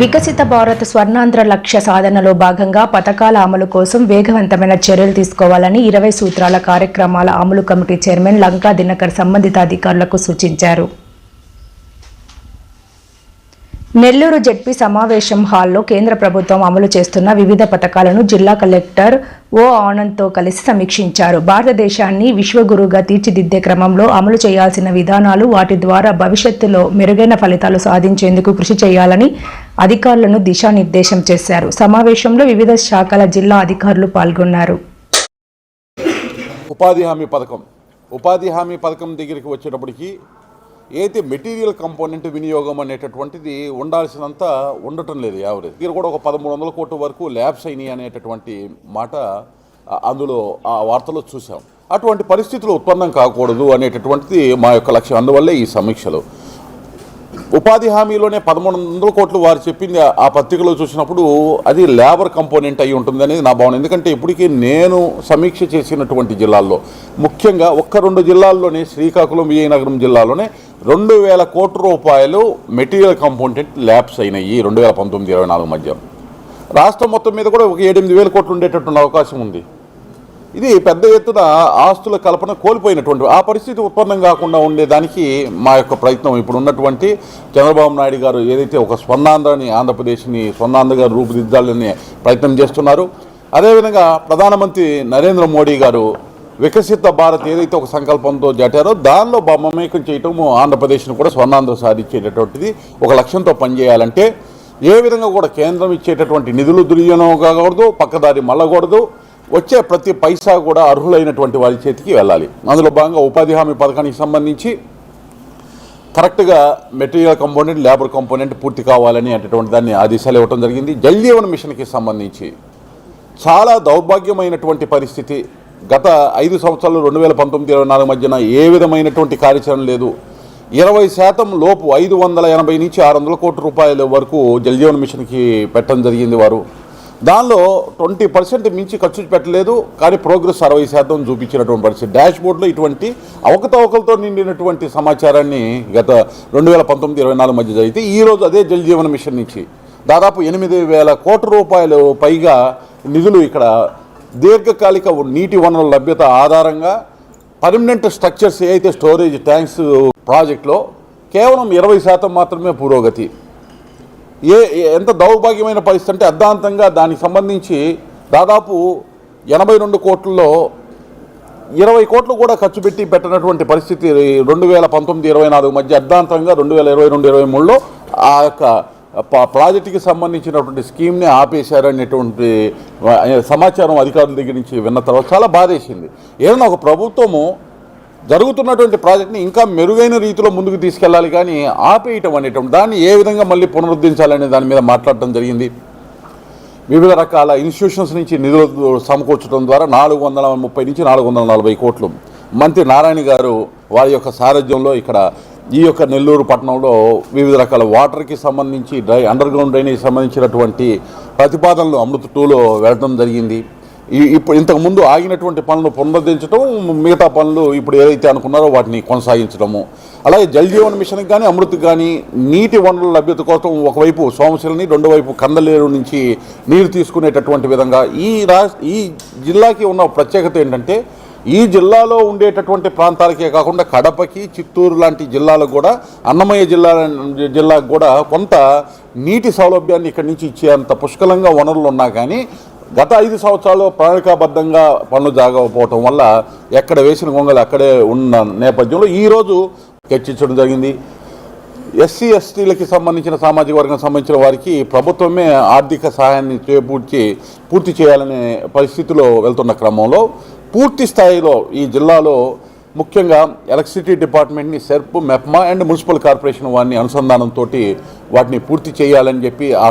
వికసిత భారత్ స్వర్ణాంధ్ర లక్ష్య సాధనలో భాగంగా పథకాల అమలు కోసం వేగవంతమైన చర్యలు తీసుకోవాలని ఇరవై సూత్రాల కార్యక్రమాల అమలు కమిటీ చైర్మన్ లంకా దినకర్ సంబంధిత అధికారులకు సూచించారు. నెల్లూరు జడ్పీ సమావేశం హాల్లో కేంద్ర ప్రభుత్వం అమలు చేస్తున్న వివిధ పథకాలను జిల్లా కలెక్టర్ ఓ ఆనంద్తో కలిసి సమీక్షించారు. భారతదేశాన్ని విశ్వగురుగా తీర్చిదిద్దే క్రమంలో అమలు చేయాల్సిన విధానాలు వాటి ద్వారా భవిష్యత్తులో మెరుగైన ఫలితాలు సాధించేందుకు కృషి చేయాలని అధికారులను దిశానిర్దేశం చేశారు. సమావేశంలో వివిధ శాఖల జిల్లా అధికారులు పాల్గొన్నారు. ఉపాధి హామీ పథకం. ఉపాధి హామీ పథకం దగ్గరికి వచ్చేటప్పటికి ఏదైతే మెటీరియల్ కంపోనెంట్ వినియోగం అనేటటువంటిది ఉండాల్సినంత ఉండటం లేదు యావరేజ్ దగ్గర కూడా ఒక పదమూడు వందల కోట్ల వరకు ల్యాబ్స్ అయినాయి అనేటటువంటి మాట అందులో ఆ వార్తలో చూసాం అటువంటి పరిస్థితులు ఉత్పన్నం కాకూడదు అనేటటువంటిది మా యొక్క లక్ష్యం. అందువల్లే ఈ సమీక్షలు. ఉపాధి హామీలోనే పదమూడు వందల కోట్లు వారు చెప్పింది ఆ- ఆ పత్రికలో చూసినప్పుడు అది లేబర్ కంపోనెంట్ అయి ఉంటుంది అనేది నా భావన. ఎందుకంటే ఇప్పటికీ నేను సమీక్ష చేసినటువంటి జిల్లాల్లో ముఖ్యంగా ఒక్క రెండు జిల్లాల్లోనే శ్రీకాకుళం విజయనగరం జిల్లాలోనే రెండు వేల కోట్ల రూపాయలు మెటీరియల్ కంపోనెంట్ ల్యాబ్స్ అయినాయి రెండు వేల పంతొమ్మిది ఇరవై నాలుగు మధ్య. రాష్ట్రం మొత్తం మీద కూడా ఒక ఎనిమిది వేల కోట్లు ఉండేటటువంటి అవకాశం ఉంది. ఇది పెద్ద ఎత్తున ఆస్తుల కల్పన కోల్పోయినటువంటి ఆ పరిస్థితి ఉత్పన్నం కాకుండా ఉండేదానికి మా యొక్క ప్రయత్నం. ఇప్పుడు ఉన్నటువంటి చంద్రబాబు నాయుడు గారు ఏదైతే ఒక స్వర్ణాంధ్రని ఆంధ్రప్రదేశ్ని స్వర్ణాంధ్రగా రూపుదిద్దాలని ప్రయత్నం చేస్తున్నారు. అదేవిధంగా ప్రధానమంత్రి నరేంద్ర మోడీ గారు వికసిత భారత్ ఏదైతే ఒక సంకల్పంతో జాటారో దానిలో బొమ్మమేకం చేయటము ఆంధ్రప్రదేశ్ను కూడా స్వర్ణాంధ్ర సాధించేటటువంటిది ఒక లక్ష్యంతో పనిచేయాలంటే ఏ విధంగా కూడా కేంద్రం ఇచ్చేటటువంటి నిధులు దుర్వినియోగం కాకూడదు పక్కదారి మళ్ళకూడదు. వచ్చే ప్రతి పైసా కూడా అర్హులైనటువంటి వారి చేతికి వెళ్ళాలి. అందులో భాగంగా ఉపాధి హామీ పథకానికి సంబంధించి కరెక్ట్గా మెటీరియల్ కంపోనెంట్ లేబర్ కంపోనెంట్ పూర్తి కావాలని అనేటువంటి దాన్ని ఆదేశాలు ఇవ్వడం జరిగింది. జల్జీవన్ మిషన్కి సంబంధించి చాలా దౌర్భాగ్యమైనటువంటి పరిస్థితి. గత ఐదు సంవత్సరాలు రెండు వేల పంతొమ్మిది ఇరవై నాలుగు మధ్యన ఏ విధమైనటువంటి కార్యాచరణ లేదు. ఇరవై శాతం లోపు ఐదు వందల ఎనభై నుంచి ఆరు వందల కోట్ల రూపాయల వరకు జల్జీవన్ మిషన్కి పెట్టడం జరిగింది వారు. దానిలో ట్వంటీ పర్సెంట్ మించి ఖర్చు పెట్టలేదు కానీ ప్రోగ్రెస్ అరవై శాతం చూపించినటువంటి పరిస్థితి. డాష్ బోర్డులో ఇటువంటి అవకతవకలతో నిండినటువంటి సమాచారాన్ని గత రెండు వేల పంతొమ్మిది ఇరవై నాలుగు మధ్య జరిగితే ఈరోజు అదే జల్ జీవన మిషన్ నుంచి దాదాపు ఎనిమిది వేల కోట్ల రూపాయలు పైగా నిధులు ఇక్కడ దీర్ఘకాలిక నీటి వనరుల లభ్యత ఆధారంగా పర్మనెంట్ స్ట్రక్చర్స్ ఏ అయితే స్టోరేజ్ ట్యాంక్స్ ప్రాజెక్ట్లో కేవలం ఇరవై శాతం మాత్రమే పురోగతి. ఏ ఎంత దౌర్భాగ్యమైన పరిస్థితి అంటే అర్ధాంతంగా దానికి సంబంధించి దాదాపు ఎనభై రెండు కోట్లలో ఇరవై కోట్లు కూడా ఖర్చు పెట్టి పెట్టినటువంటి పరిస్థితి రెండు వేల పంతొమ్మిది ఇరవై నాలుగు మధ్య అర్ధాంతంగా రెండు వేల ఇరవై రెండు ఇరవై మూడులో ఆ యొక్క ప్రాజెక్టుకి సంబంధించినటువంటి స్కీమ్ని ఆపేశారనేటువంటి సమాచారం అధికారుల దగ్గర నుంచి విన్న తర్వాత చాలా బాధేసింది. ఏదైనా ఒక ప్రభుత్వము జరుగుతున్నటువంటి ప్రాజెక్ట్ని ఇంకా మెరుగైన రీతిలో ముందుకు తీసుకెళ్ళాలి కానీ ఆపేయటం అనేటువంటి దాన్ని ఏ విధంగా మళ్ళీ పునరుద్ధరించాలనే దాని మీద మాట్లాడటం జరిగింది. వివిధ రకాల ఇన్స్టిట్యూషన్స్ నుంచి నిధులు సమకూర్చడం ద్వారా నాలుగు వందల ముప్పై నుంచి నాలుగు వందల నలభై కోట్లు. మంత్రి నారాయణ గారు వారి యొక్క సారథ్యంలో ఇక్కడ ఈ యొక్క నెల్లూరు పట్టణంలో వివిధ రకాల వాటర్కి సంబంధించి డ్రై అండర్ గ్రౌండ్ డ్రైనేజ్ సంబంధించినటువంటి ప్రతిపాదనలు అమృత్ టూలో వెళ్ళడం జరిగింది. ఇప్పుడు ఇంతకుముందు ఆగినటువంటి పనులను పునరుద్ధరించడం మిగతా పనులు ఇప్పుడు ఏదైతే అనుకున్నారో వాటిని కొనసాగించడము అలాగే జల్ జీవన్ మిషన్కి కానీ అమృత్కి కానీ నీటి వనరుల లభ్యత కోసం ఒకవైపు సోమశిలని రెండో వైపు కందలేరు నుంచి నీరు తీసుకునేటటువంటి విధంగా ఈ రా ఈ జిల్లాకి ఉన్న ప్రత్యేకత ఏంటంటే ఈ జిల్లాలో ఉండేటటువంటి ప్రాంతాలకే కాకుండా కడపకి చిత్తూరు లాంటి జిల్లాలకు కూడా అన్నమయ్య జిల్లా జిల్లాకు కూడా కొంత నీటి సౌలభ్యాన్ని ఇక్కడి నుంచి ఇచ్చేంత పుష్కలంగా వనరులు ఉన్నా కానీ గత ఐదు సంవత్సరాలు ప్రణాళికాబద్ధంగా పనులు జాగకపోవటం వల్ల ఎక్కడ వేసిన గొంగలు అక్కడే ఉన్న నేపథ్యంలో ఈరోజు చర్చించడం జరిగింది. ఎస్సీ ఎస్టీలకి సంబంధించిన సామాజిక వర్గం సంబంధించిన వారికి ప్రభుత్వమే ఆర్థిక సహాయాన్ని చేపూర్చి పూర్తి చేయాలనే పరిస్థితిలో వెళ్తున్న క్రమంలో పూర్తి స్థాయిలో ఈ జిల్లాలో ముఖ్యంగా electricity డిపార్ట్మెంట్ని SERP MEPMA and municipal corporation వారిని అనుసంధానంతో వాటిని పూర్తి చేయాలని చెప్పి ఆ